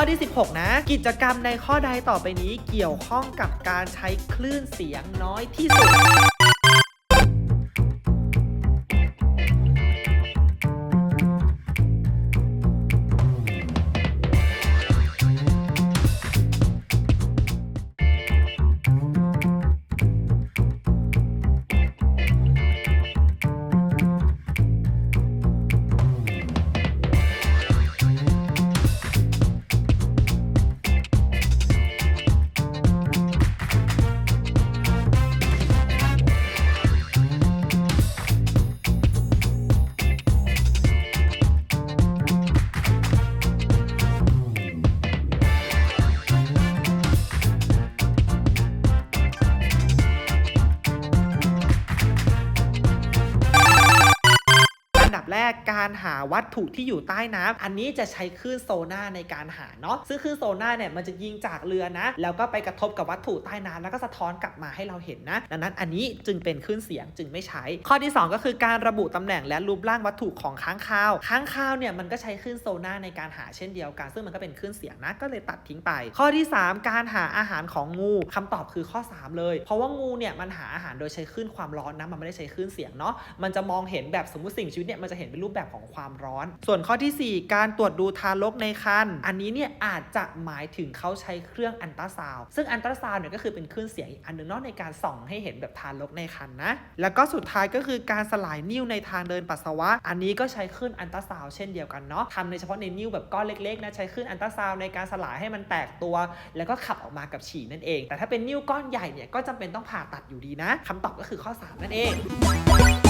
ข้อที่ 16 นะ กิจกรรมในข้อใดต่อไปนี้เกี่ยวข้องกับการใช้คลื่นเสียงน้อยที่สุด แรกการหาวัตถุที่อยู่ใต้น้ำอันนี้จะใช้คลื่นโซน่าในการหาเนาะซึ่งคลื่นโซน่าเนี่ยมันจะยิงจากเรือนะ แล้วก็ไปกระทบกับวัตถุใต้น้ำแล้วก็สะท้อนกลับมาให้เราเห็นนะ ดังนั้นอันนี้จึงเป็นคลื่นเสียงจึงไม่ใช้ ข้อที่ 2 ก็คือการระบุตำแหน่งและรูปร่างวัตถุของค้างคาวค้างคาวเนี่ยมันก็ใช้คลื่นโซน่าในการหาเช่นเดียวกัน ซึ่งมันก็เป็นคลื่นเสียงนะก็เลยตัดทิ้งไป ข้อที่ 3 การหาอาหารของงูคำตอบคือข้อ 3 เลย เพราะว่างูเนี่ยมันหาอาหารโดยใช้คลื่นความร้อนนะมันไม่ได้ใช้คลื่นเสียงเนาะมันจะมองเห็นแบบสมมติสิ่งชีวิตเนี่ยมันจะเห็นเป็นรูปแบบของความร้อน ส่วนข้อทีสี่ 4 การตรวจดูทารกในครรภ์อันนี้เนี่ยอาจจะหมายถึงเขาใช้เครื่องอันตราซาวซึ่งอันตราซาวเนี่ยก็คือเป็นคลื่นเสียงอีกอันหนึ่งนอกในการส่องให้เห็นแบบทารกในครรภ์นะ แล้วก็สุดท้ายก็คือการสลายนิ่วในทางเดินปัสสาวะ อันนี้ก็ใช้คลื่นอันตราซาวเช่นเดียวกันเนาะทำในเฉพาะในนิ่วแบบก้อนเล็กๆนะใช้คลื่นอันตราซาวในการสลายให้มันแตกตัว แล้วก็ขับออกมากับฉี่นั่นเอง แต่ถ้าเป็นนิ่วก้อนใหญ่เนี่ยก็จำเป็นต้องผ่าตัดอยู่ดีนะคำตอบก็คือข้อสามนั่นเอง